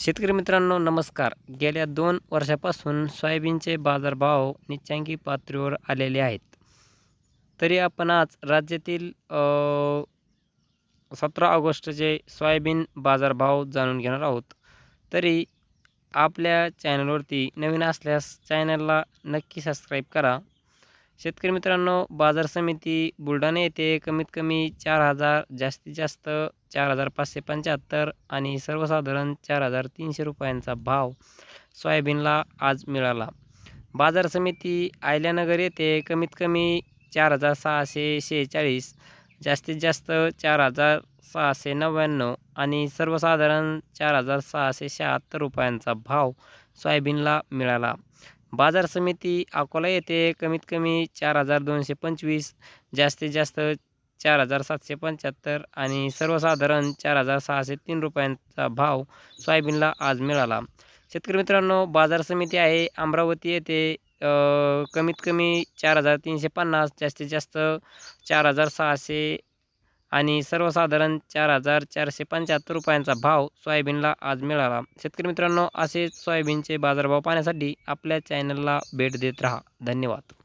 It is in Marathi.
शेतकरी मित्रांनो नमस्कार. गेल्या दोन वर्षापासून सोयाबीनचे बाजारभाव निच्चांकी पातळीवर आलेले आहेत. तरी आपण आज राज्यातील सतरा ऑगस्टचे सोयाबीन बाजारभाव जाणून घेणार आहोत. तरी आपल्या चॅनलवरती नवीन असल्यास चॅनलला नक्की सबस्क्राईब करा. शेतकरी मित्रांनो बाजार समिती बुलढाणा येथे कमीत कमी चार हजार जास्तीत जास्त चार हजार पाचशे पंच्याहत्तर आणि सर्वसाधारण चार हजार तीनशे रुपयांचा भाव सोयाबीनला आज मिळाला. बाजार समिती आयल्यानगर येथे कमीत कमी चार हजार सहाशे शेहेचाळीस जास्तीत जास्त चार हजार सहाशे नव्याण्णव आणि सर्वसाधारण चार हजार सहाशे शहात्तर रुपयांचा भाव सोयाबीनला मिळाला. बाजार समिती अकोला येथे कमीत कमी चार हजार दोनशे पंचवीस जास्तीत जास्त चार हजार सातशे पंच्याहत्तर आणि सर्वसाधारण चार हजार सहाशे तीन रुपयांचा भाव सोयाबीनला आज मिळाला. शेतकरी मित्रांनो बाजार समिती आहे अमरावती येथे कमीत कमी चार हजार तीनशे पन्नास जास्तीत जास्त चार हजार सहाशे आणि सर्वसाधारण चार हजार चारशे पंच्याहत्तर रुपयांचा भाव सोयाबीनला आज मिळाला. शेतकरी मित्रांनो असेच सोयाबीनचे बाजारभाव पाहण्यासाठी आपल्या चॅनलला भेट देत राहा. धन्यवाद.